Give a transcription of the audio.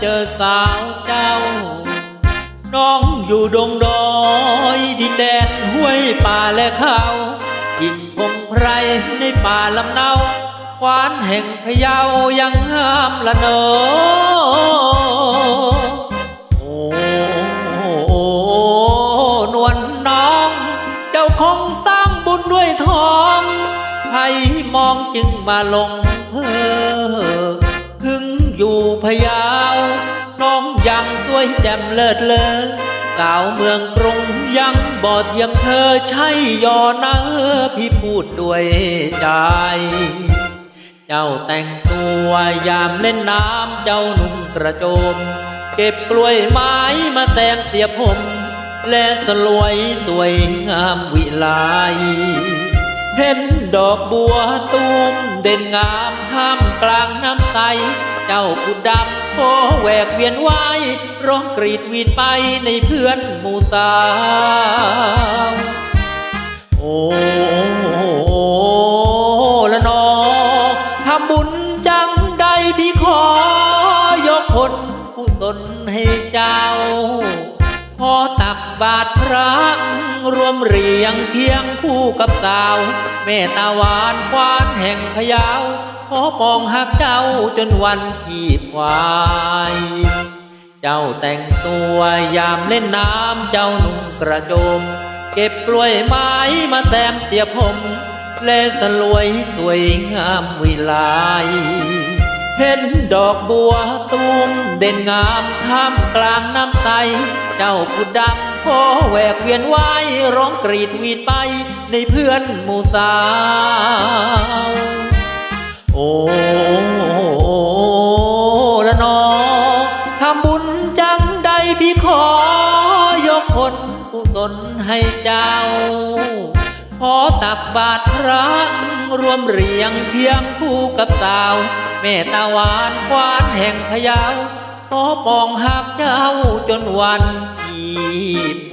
เจอสาวเจ้า น้องอยู่ดงดอยดินแดนห้วยป่าและเขากินงคงไพรในป่าลำเนาควานแห่งพยาวยังห้ามละเนอโอ้นวลน้อง เจ้าคงสร้างบุญด้วยทองใครมองจึงมาลงเพอถึงอยู่พยา ยังสวยแจ่มเลิศเลอสาวเมืองกรุงยังบอดยังเธอใช่ยอนะพี่พูดด้วยใจ เจ้าแต่งตัวยามเล่นน้ำเจ้าหนุ่มกระโจม เก็บกล้วยไม้มาแต่งเสียผม และสลวยสวยงามวิไลเห็นดอกบัวตูมเด่นงามท่ามกลางน้ำใส เจ้ากุดดำโอแหวกเวียนว่ายร้องกรีดวีดไปในเพื่อนหมู่สาวโอ้ละนอทำบุญจังใดพี่ขอยกผลกุศลให้เจ้าพอตักบาตรพระ รวมเรียงเคียงคู่กับสาวแม่ตาหวานควานแห่งพยาวขอปองหักเจ้าจนวันขีดควาย เจ้าแต่งตัวยามเล่นน้ำเจ้าหนุ่มกระโจม เก็บกล้วยไม้มาแต้มเสียผมและสลวยสวยงามวิไลเห็นดอกบัวตูมเด่นงามท่ามกลางน้ำใส เจ้าผู้ดัง โอแหวกเวียนว่ายร้องกรีดวีดไปในเพื่อนหมู่สาว โอ้ละนอทำบุญจังใดพี่ขอยกผลกุศลให้เจ้า ขอตักบาตรพระรวมเรียงเพียงคู่กับสาว แม่ตาหวานควานแห่งพยาวขอปองหักเจ้าจนวัน ขีดวาย